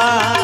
বাবা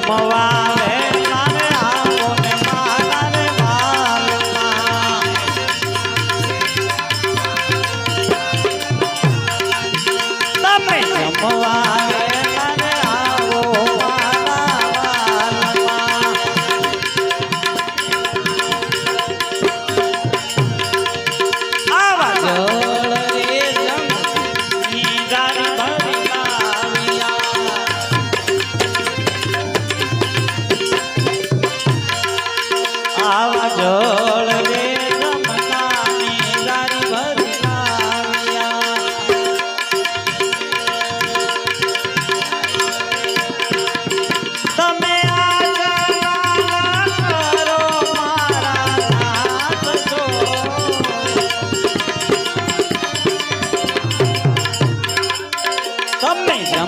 રમવા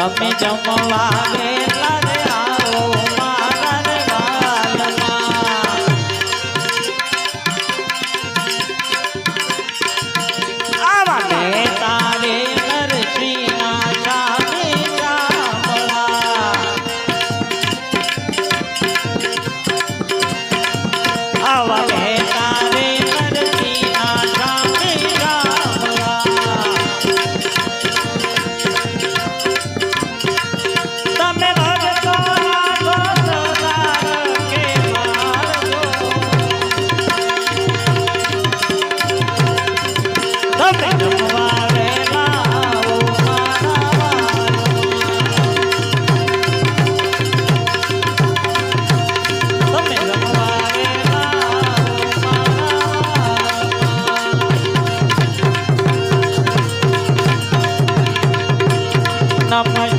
તમે જમવા વેલા રે આવો મારા રે વાલના. આવા ને તારે નરસિંહા સામે ચામળા આવા